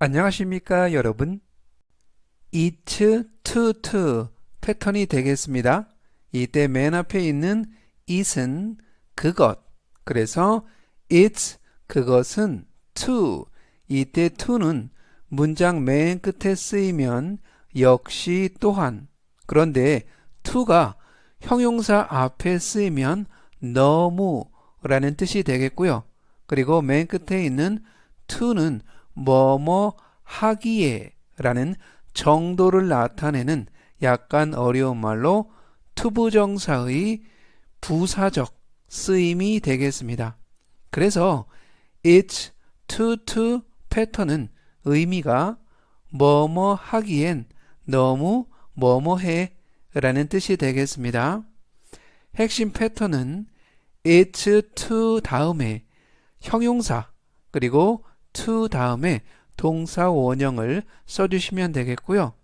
안녕하십니까 여러분? It to to 패턴이 되겠습니다. 이때 맨 앞에 있는 it은 그것. 그래서 it's 그것은 to 이때 to는 문장 맨 끝에 쓰이면 역시 또한. 그런데 to가 형용사 앞에 쓰이면 너무 라는 뜻이 되겠고요. 그리고 맨 끝에 있는 to는 뭐뭐 하기에 라는 정도를 나타내는 약간 어려운 말로 투부정사의 부사적 쓰임이 되겠습니다. 그래서 it's to to 패턴은 의미가 뭐뭐 하기엔 너무 뭐뭐해 라는 뜻이 되겠습니다. 핵심 패턴은 it's to 다음에 형용사 그리고 to 다음에 동사 원형을 써주시면 되겠고요.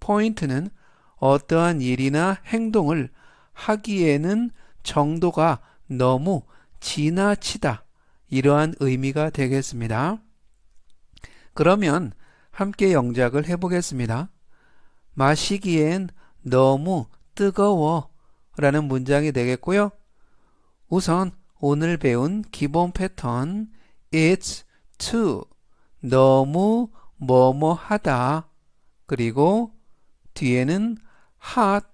포인트는 어떠한 일이나 행동을 하기에는 정도가 너무 지나치다 이러한 의미가 되겠습니다. 그러면 함께 영작을 해보겠습니다. 마시기엔 너무 뜨거워 라는 문장이 되겠고요. 우선 오늘 배운 기본 패턴 It's to 너무 뭐뭐 하다 그리고 뒤에는 hot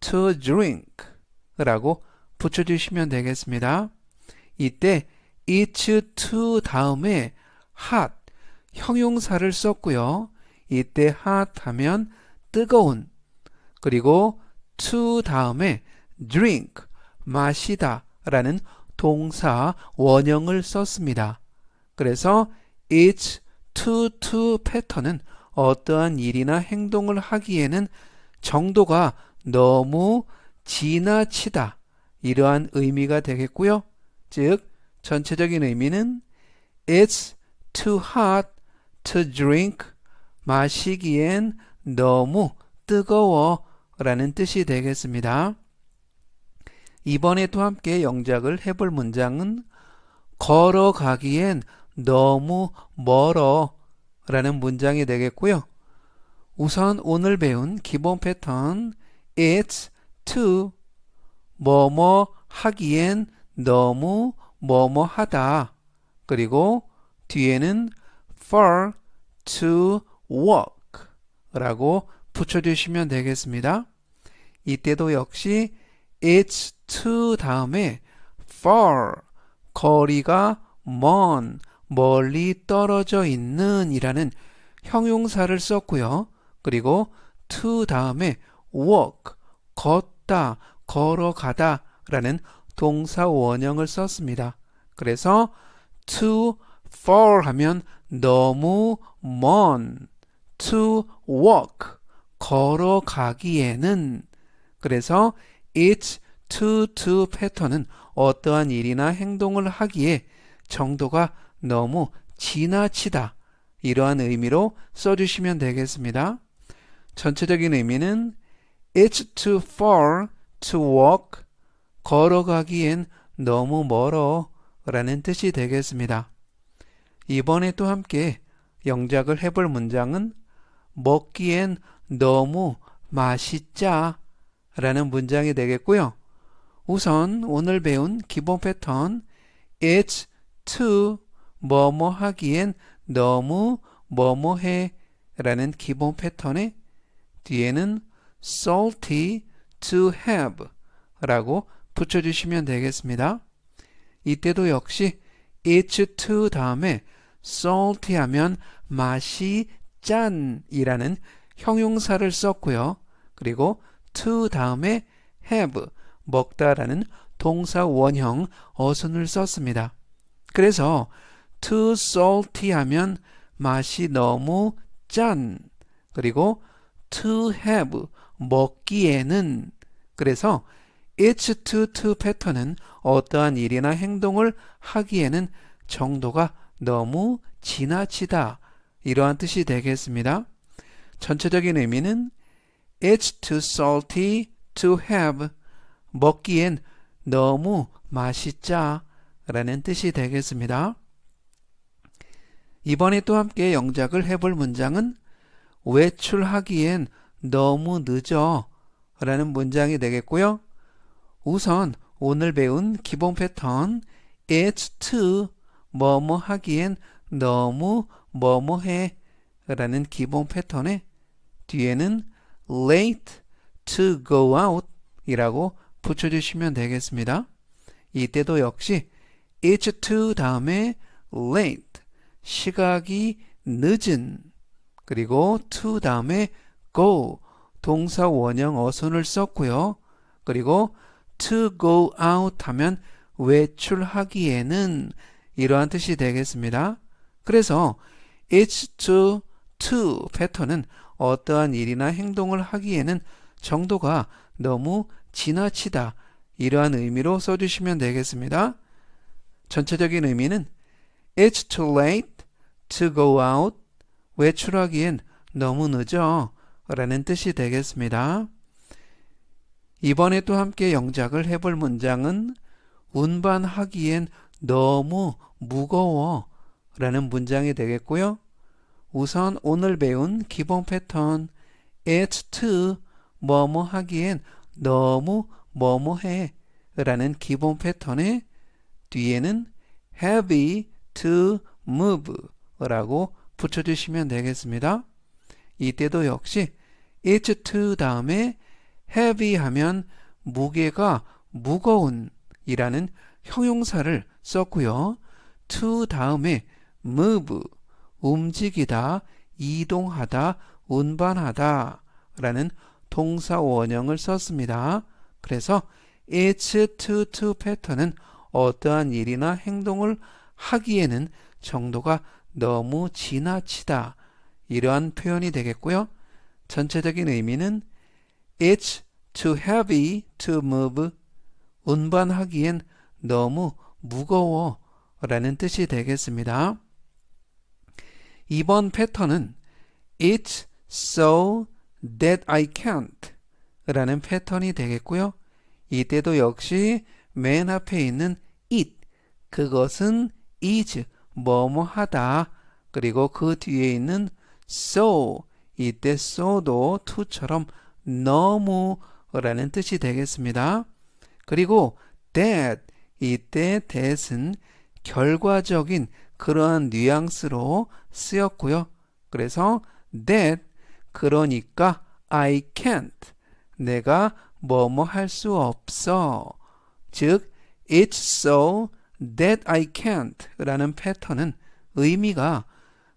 to drink 라고 붙여주시면 되겠습니다. 이때 it's to 다음에 hot 형용사를 썼고요. 이때 hot 하면 뜨거운 그리고 to 다음에 drink 마시다 라는 동사 원형을 썼습니다. 그래서 it's to to 패턴은 어떠한 일이나 행동을 하기에는 정도가 너무 지나치다 이러한 의미가 되겠고요. 즉 전체적인 의미는 It's too hot to drink 마시기엔 너무 뜨거워 라는 뜻이 되겠습니다. 이번에도 함께 영작을 해볼 문장은 걸어가기엔 너무 멀어 라는 문장이 되겠고요. 우선 오늘 배운 기본 패턴 it's to 뭐뭐 하기엔 너무 뭐뭐 하다 그리고 뒤에는 for to walk 라고 붙여주시면 되겠습니다. 이때도 역시 it's to 다음에 far 거리가 먼 멀리 떨어져 있는 이라는 형용사를 썼고요. 그리고 to 다음에 walk, 걷다, 걸어가다 라는 동사 원형을 썼습니다. 그래서 to far 하면 너무 먼, to walk, 걸어가기에는 그래서 it's to to 패턴은 어떠한 일이나 행동을 하기에 정도가 너무 지나치다 이러한 의미로 써주시면 되겠습니다. 전체적인 의미는 It's too far to walk 걸어가기엔 너무 멀어 라는 뜻이 되겠습니다. 이번에 또 함께 영작을 해볼 문장은 먹기엔 너무 맛있자 라는 문장이 되겠고요. 우선 오늘 배운 기본 패턴 It's too 뭐뭐 하기엔 너무 뭐뭐해 라는 기본 패턴에 뒤에는 salty to have 라고 붙여주시면 되겠습니다. 이때도 역시 it's to 다음에 salty 하면 맛이 짠이라는 형용사를 썼고요. 그리고 to 다음에 have 먹다라는 동사 원형 어순을 썼습니다. 그래서 too salty 하면 맛이 너무 짠. 그리고 to have 먹기에는 그래서 it's to to 패턴은 어떠한 일이나 행동을 하기에는 정도가 너무 지나치다 이러한 뜻이 되겠습니다. 전체적인 의미는 it's too salty to have 먹기엔 너무 맛있자 라는 뜻이 되겠습니다. 이번에 또 함께 영작을 해볼 문장은 외출하기엔 너무 늦어 라는 문장이 되겠고요. 우선 오늘 배운 기본 패턴 it's too 뭐뭐 하기엔 너무 뭐뭐해 라는 기본 패턴에 뒤에는 late to go out 이라고 붙여주시면 되겠습니다. 이때도 역시 it's too 다음에 late 시각이 늦은 그리고 to 다음에 go 동사 원형 어순을 썼고요. 그리고 to go out 하면 외출하기에는 이러한 뜻이 되겠습니다. 그래서 it's to to 패턴은 어떠한 일이나 행동을 하기에는 정도가 너무 지나치다 이러한 의미로 써주시면 되겠습니다. 전체적인 의미는 It's too late to go out 외출하기엔 너무 늦어 라는 뜻이 되겠습니다. 이번에 또 함께 영작을 해볼 문장은 운반하기엔 너무 무거워 라는 문장이 되겠고요. 우선 오늘 배운 기본 패턴 it's too 뭐뭐 하기엔 너무 뭐뭐해 라는 기본 패턴의 뒤에는 heavy to move 라고 붙여주시면 되겠습니다. 이때도 역시 it's too 다음에 heavy 하면 무게가 무거운 이라는 형용사를 썼고요. to 다음에 move 움직이다, 이동하다, 운반하다 라는 동사 원형을 썼습니다. 그래서 it's to to 패턴은 어떠한 일이나 행동을 하기에는 정도가 너무 지나치다 이러한 표현이 되겠고요. 전체적인 의미는 it's too heavy to move 운반하기엔 너무 무거워 라는 뜻이 되겠습니다. 이번 패턴은 It's so that I can't 라는 패턴이 되겠고요. 이때도 역시 맨 앞에 있는 it 그것은 is 뭐뭐 하다 그리고 그 뒤에 있는 so 이때 so도 to처럼 너무 라는 뜻이 되겠습니다. 그리고 that 이때 that은 결과적인 그러한 뉘앙스로 쓰였고요. 그래서 that 그러니까 I can't 내가 뭐뭐 할 수 없어 즉 it's so that I can't 라는 패턴은 의미가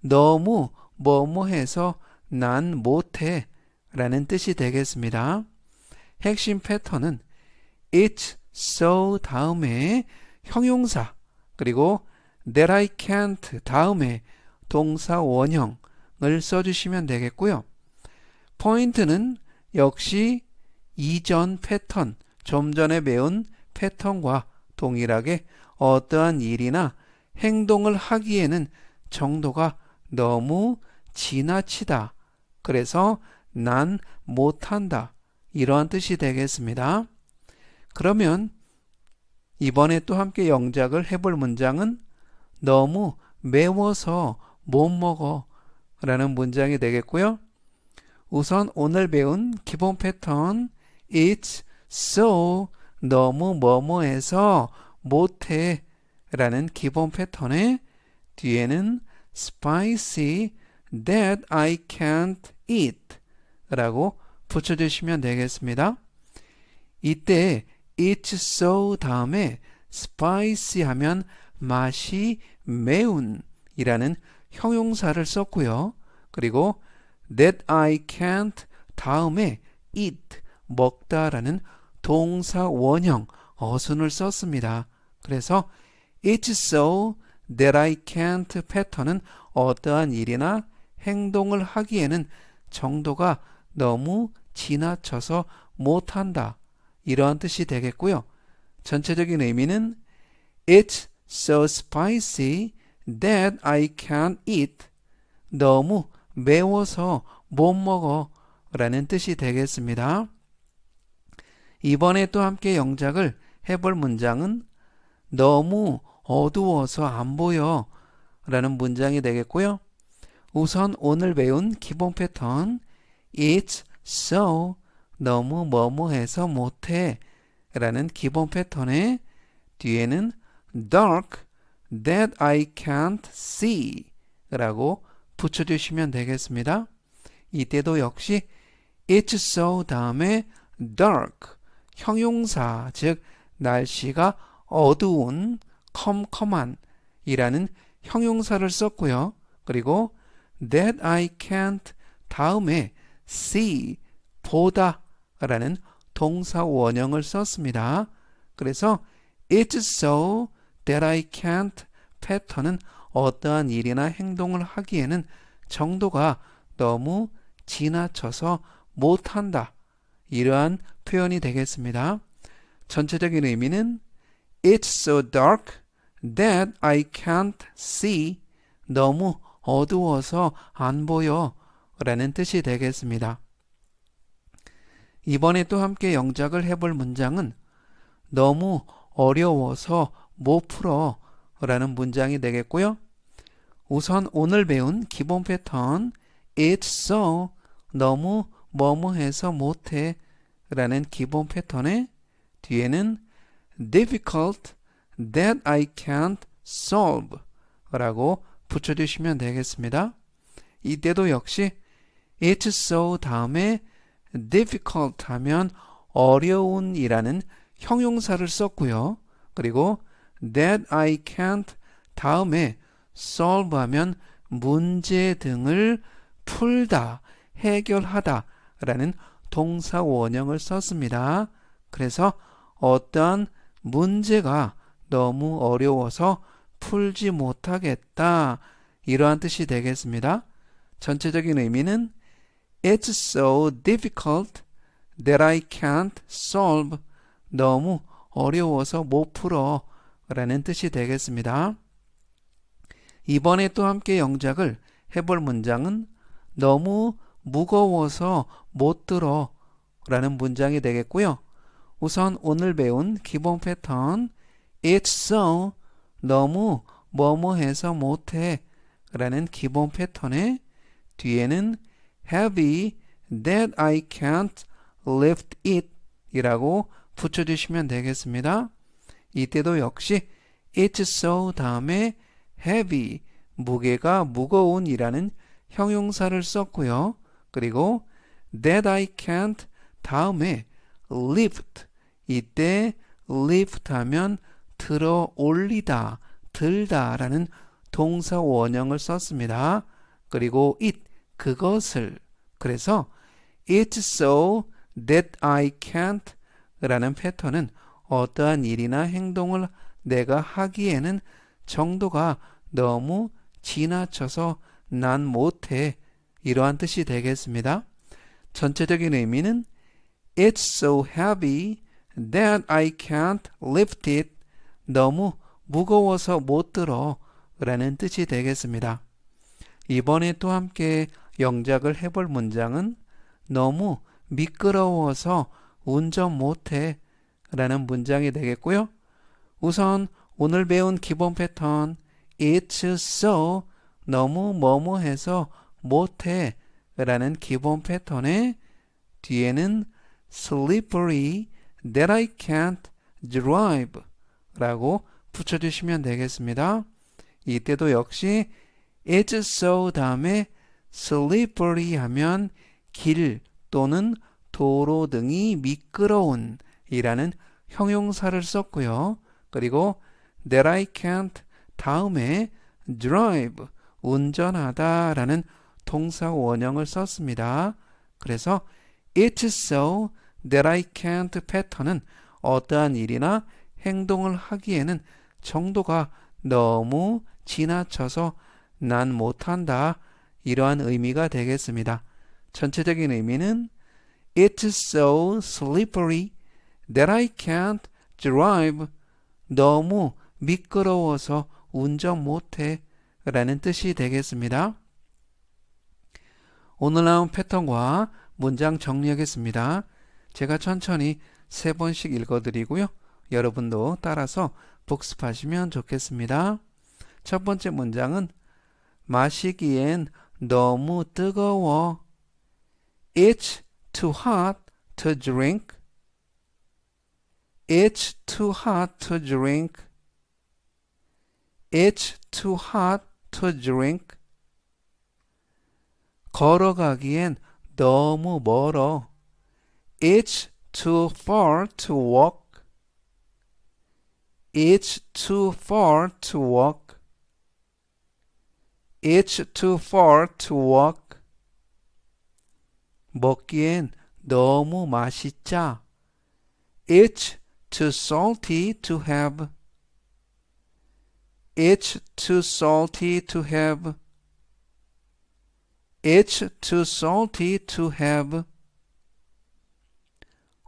너무 뭐뭐 해서 난 못해 라는 뜻이 되겠습니다. 핵심 패턴은 it's so 다음에 형용사 그리고 that I can't 다음에 동사 원형을 써주시면 되겠고요. 포인트는 역시 이전 패턴, 좀 전에 배운 패턴과 동일하게 어떠한 일이나 행동을 하기에는 정도가 너무 지나치다. 그래서 난 못한다. 이러한 뜻이 되겠습니다. 그러면 이번에 또 함께 영작을 해볼 문장은 너무 매워서 못 먹어 라는 문장이 되겠고요. 우선 오늘 배운 기본 패턴 It's so 너무 뭐뭐해서 못해 라는 기본 패턴의 뒤에는 spicy that I can't eat 라고 붙여주시면 되겠습니다. 이때 it's so 다음에 spicy 하면 맛이 매운 이라는 형용사를 썼고요. 그리고 that I can't 다음에 eat 먹다라는 동사 원형 어순을 썼습니다. 그래서 it's so that I can't 패턴은 어떠한 일이나 행동을 하기에는 정도가 너무 지나쳐서 못한다. 이러한 뜻이 되겠고요. 전체적인 의미는 It's so spicy that I can't eat. 너무 매워서 못 먹어 라는 뜻이 되겠습니다. 이번에 또 함께 영작을 해볼 문장은 너무 어두워서 안 보여 라는 문장이 되겠고요. 우선 오늘 배운 기본 패턴 It's so 너무 뭐뭐해서 못해 라는 기본 패턴의 뒤에는 dark that I can't see 라고 붙여주시면 되겠습니다. 이때도 역시 it's so 다음에 dark 형용사 즉 날씨가 어두운 컴컴한 이라는 형용사를 썼고요. 그리고 that I can't 다음에 see 보다 라는 동사 원형을 썼습니다. 그래서 it's so that I can't 패턴은 어떠한 일이나 행동을 하기에는 정도가 너무 지나쳐서 못한다. 이러한 표현이 되겠습니다. 전체적인 의미는 It's so dark that I can't see. 너무 어두워서 안 보여. 라는 뜻이 되겠습니다. 이번에 또 함께 영작을 해볼 문장은 너무 어려워서 못 풀어 라는 문장이 되겠고요. 우선 오늘 배운 기본 패턴 It's so 너무 뭐뭐해서 못해 라는 기본 패턴의 뒤에는 difficult that I can't solve 라고 붙여주시면 되겠습니다. 이때도 역시 it's so 다음에 difficult 하면 어려운 이라는 형용사를 썼고요. 그리고 that I can't 다음에 solve 하면 문제 등을 풀다, 해결하다 라는 동사 원형을 썼습니다. 그래서 어떠한 문제가 너무 어려워서 풀지 못하겠다. 이러한 뜻이 되겠습니다. 전체적인 의미는 It's so difficult that I can't solve. 너무 어려워서 못 풀어. 라는 뜻이 되겠습니다. 이번에 또 함께 영작을 해볼 문장은 너무 무거워서 못 들어 라는 문장이 되겠고요. 우선 오늘 배운 기본 패턴 It's so 너무 뭐뭐해서 못해 라는 기본 패턴의 뒤에는 heavy that I can't lift it 이라고 붙여주시면 되겠습니다. 이때도 역시 it's so 다음에 heavy 무게가 무거운 이라는 형용사를 썼고요. 그리고 that I can't 다음에 lift 이때 lift 하면 들어 올리다 들다 라는 동사 원형을 썼습니다. 그리고 it 그것을 그래서 it's so that I can't 라는 패턴은 어떠한 일이나 행동을 내가 하기에는 정도가 너무 지나쳐서 난 못해 이러한 뜻이 되겠습니다. 전체적인 의미는 It's so heavy that I can't lift it. 너무 무거워서 못 들어 라는 뜻이 되겠습니다. 이번에 또 함께 영작을 해볼 문장은 너무 미끄러워서 운전 못해 라는 문장이 되겠고요. 우선 오늘 배운 기본 패턴 It's so 너무 뭐뭐해서 못해 라는 기본 패턴의 뒤에는 slippery that I can't drive 라고 붙여주시면 되겠습니다. 이때도 역시 it's so 다음에 slippery 하면 길 또는 도로 등이 미끄러운 이라는 형용사를 썼고요. 그리고 that I can't 다음에 drive 운전하다 라는 동사 원형을 썼습니다. 그래서 it's so that I can't 패턴은 어떠한 일이나 행동을 하기에는 정도가 너무 지나쳐서 난 못한다. 이러한 의미가 되겠습니다. 전체적인 의미는 It's so slippery that I can't drive. 너무 미끄러워서 운전 못해 라는 뜻이 되겠습니다. 오늘 나온 패턴과 문장 정리하겠습니다. 제가 천천히 세 번씩 읽어드리고요. 여러분도 따라서 복습하시면 좋겠습니다. 첫 번째 문장은 마시기엔 너무 뜨거워. It's too hot to drink. It's too hot to drink. It's too hot to drink. 걸어가기엔 너무 멀어. It's too far to walk. It's too far to walk. It's too far to walk. 먹기엔 너무 맛있자. It's too salty to have. It's too salty to have. It's too salty to have.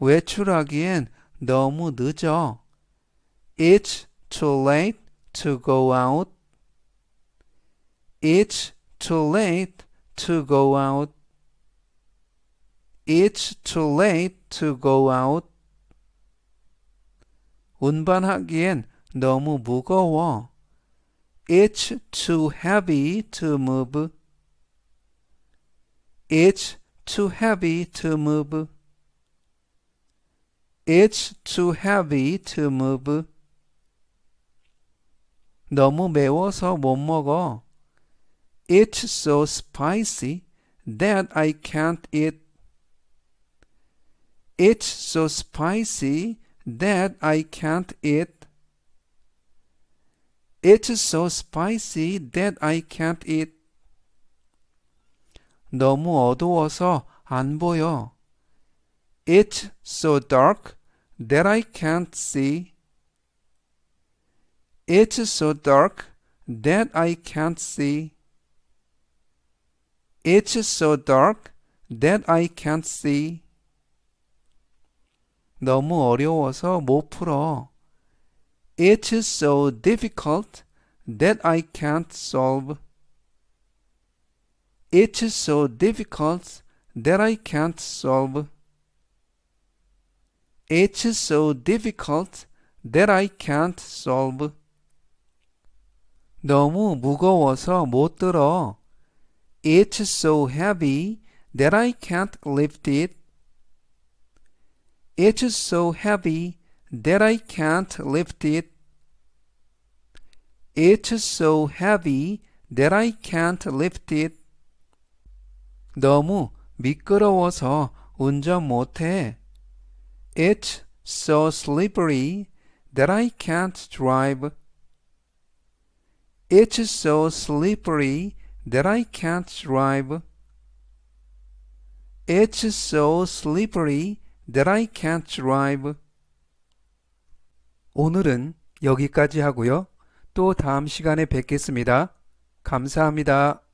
외출하기엔 너무 늦어. It's too late to go out. It's too late to go out. It's too late to go out. 운반하기엔 너무 무거워. It's too heavy to move. It's too heavy to move. It's too heavy to move. 너무 매워서 못 먹어. It's so spicy that I can't eat. It's so spicy that I can't eat. It's so spicy that I can't eat. 너무 어두워서 안 보여. It's so dark that I can't see. It's so dark that I can't see. It's so dark that I can't see. 너무 어려워서 못 풀어. It's so difficult that I can't solve. It's so difficult that I can't solve. It's so difficult that I can't solve. 너무 무거워서 못 들어. It's so heavy that I can't lift it. It's so heavy that I can't lift it. It's so heavy that I can't lift it. 너무 미끄러워서 운전 못해. It's so slippery that I can't drive. It's so slippery that I can't drive. It's so slippery that I can't drive. 오늘은 여기까지 하고요. 또 다음 시간에 뵙겠습니다. 감사합니다.